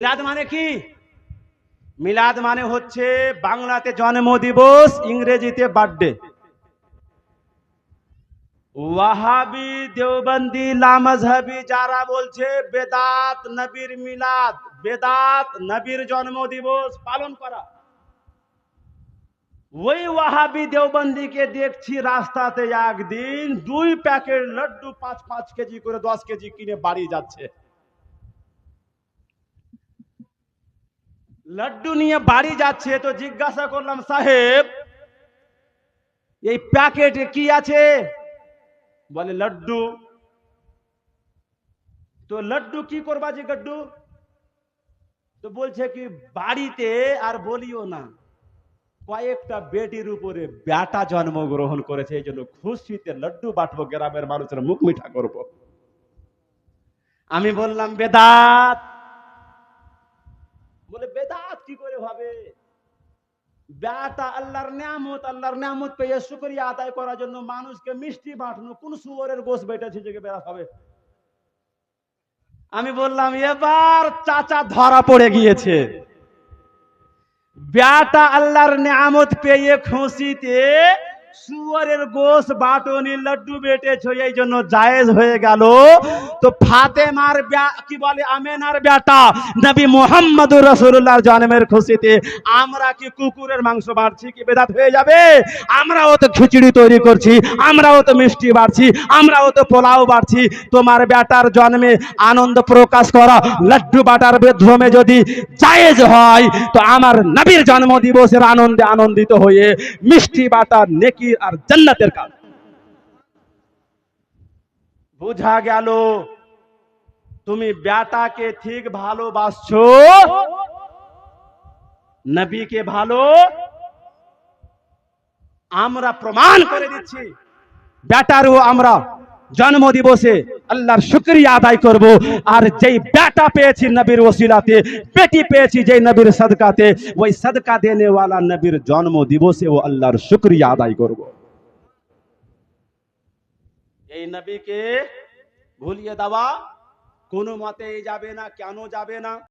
মিলাদ মানে কি? মিলাদ মানে হচ্ছে বাংলাতে জন্ম দিবস ইংরেজিতে বার্থডে ওয়াহাবি দেওবন্দি লামজহাবি যারা বলছে, বেদাত নবীর মিলাদ, বেদাত নবীর জন্ম দিবস পালন করা। ওই ওয়াহাবি দেওবন্দিকে দেখছি রাস্তাতে একদিন দুই প্যাকেট লাড্ডু পাঁচ পাঁচ কেজি করে দশ কেজি কিনে বাড়ি যাচ্ছে। লাড্ডু নিয়ে বাড়ি যাচ্ছে তো জিজ্ঞাসা করলাম সাহেব এই প্যাকেটে কি আছে বলে লাড্ডু তো লাড্ডু কি করবা যে গড্ডু তো বলছে কি বাড়িতে আর বলিও না কয়েকটা বেটির উপরে ব্যাটা জন্মগ্রহণ করেছে এই জন্য খুশিতে লাড্ডু বাটবো গ্রামের মানুষের মুখ মিঠা করব। আমি বললাম, বেদাত বেদাত কি করে হবে? বেটা আল্লাহর নিয়ামত আল্লাহর নিয়ামত পেয়ে শুকরিয়া আদায় করার জন্য মানুষকে মিষ্টি বাঁটানো কোন সুয়ারের গোস বেটেছে যে বেড়া হবে? আমি বললাম, এবার চাচা ধরা পড়ে গিয়েছে। বেটা আল্লাহর নিয়ামত পেয়ে খুশিতে সুয়ারের গোস বাটনি লাড্ডু বেটেছ এই জন্য জায়েজ হয়ে গেল। তো ফাতেমার কি বলে? আমেনার বেটা নবী মোহাম্মদ রসুল্লাহর জন্মের খুশিতে আমরা কি কুকুরের মাংস বাড়ছি কি বেদাত হয়ে যাবে? আমরাও তো খিচুড়ি তৈরি করছি, আমরাও তো মিষ্টি বাড়ছি, আমরাও তো পোলাও বাড়ছি। তোমার বেটার জন্মে আনন্দ প্রকাশ করা লাড্ডু বাটার বেধমে যদি জায়েজ হয়, তো আমার নবীর জন্ম দিবসের আনন্দে আনন্দিত হয়ে মিষ্টি বাটার নেকি আর জান্নাতের কাজ? বোঝা গেল। তুমি বেটাকে ঠিক ভালোবাসছো? নবীকে ভালো? আমরা প্রমাণ করে দিচ্ছি। বেটারও আমরা জন্ম দিবসে আল্লাহর শুক্রিয়া আদায় করব। আর যেই বেটা পেয়েছি নবীর ওসিলাতে, বেটি পেয়েছি যেই নবীর সদকাতে, ওই সদকা দেনে নবীর জন্ম দিবসে ও আল্লাহর শুক্রিয়া আদায় করব। এই নবীকে ভুলিয়ে দেওয়া কোনো মতেই যাবে না, কেন যাবে না?